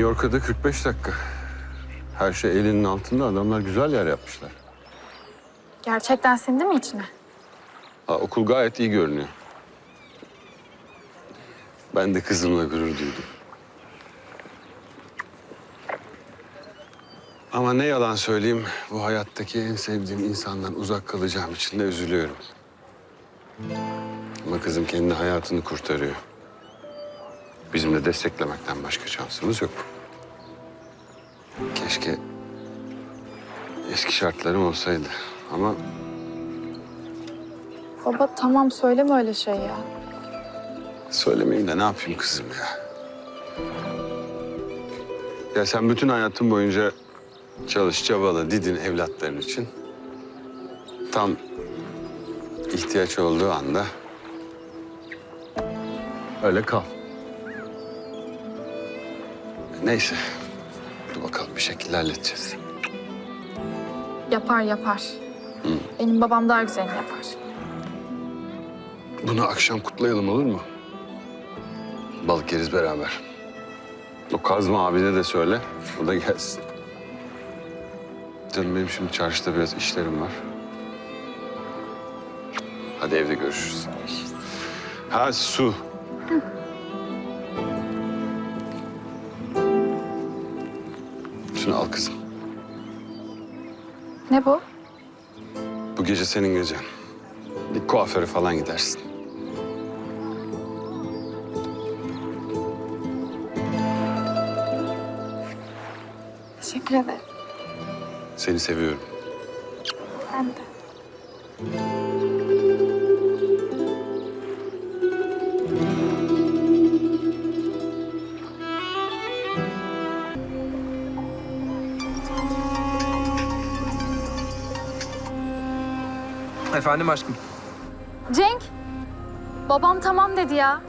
York'a da 45 dakika. Her şey elinin altında. Adamlar güzel yer yapmışlar. Gerçekten sindi mi içine? Ha, okul gayet iyi görünüyor. Ben de kızımla gurur duydum. Ama ne yalan söyleyeyim, bu hayattaki en sevdiğim insandan uzak kalacağım için de üzülüyorum. Ama kızım kendi hayatını kurtarıyor. Bizim de desteklemekten başka şansımız yok. Keşke eski şartlarım olsaydı ama Baba tamam söyleme öyle şey ya. Söylemeyeyim de ne yapayım kızım ya? Ya sen bütün hayatın boyunca çalış, çabala, didin evlatların için. Tam ihtiyaç olduğu anda öyle kal. Neyse. Dur bakalım bir şekilde halledeceğiz. Yapar yapar. Benim babam daha güzelini yapar. Bunu akşam kutlayalım olur mu? Balık yeriz beraber. O Kazma abine de söyle, o da gelsin. Canım benim şimdi çarşıda biraz işlerim var. Hadi evde görüşürüz. Ha su. Şunu al kızım. Ne bu? Bu gece senin gecen. Bir kuaföre falan gidersin. Teşekkür ederim. Seni seviyorum. Ben de. Efendim aşkım. Cenk, babam tamam dedi ya.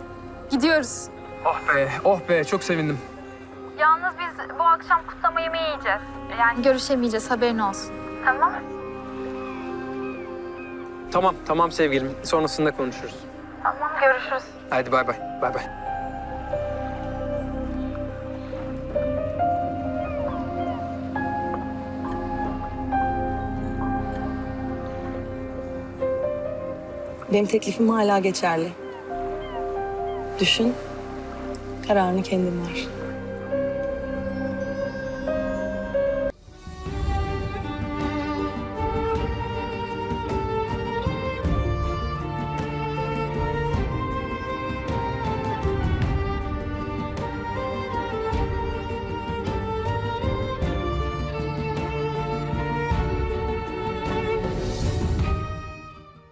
Gidiyoruz. Oh be, oh be çok sevindim. Yalnız biz bu akşam kutlama yemeği yiyeceğiz. Yani görüşemeyeceğiz haberin olsun. Tamam. Tamam, tamam sevgilim. Sonrasında konuşuruz. Tamam görüşürüz. Hadi bay bay, bay bay. Benim teklifim hala geçerli. Düşün, kararını kendin ver.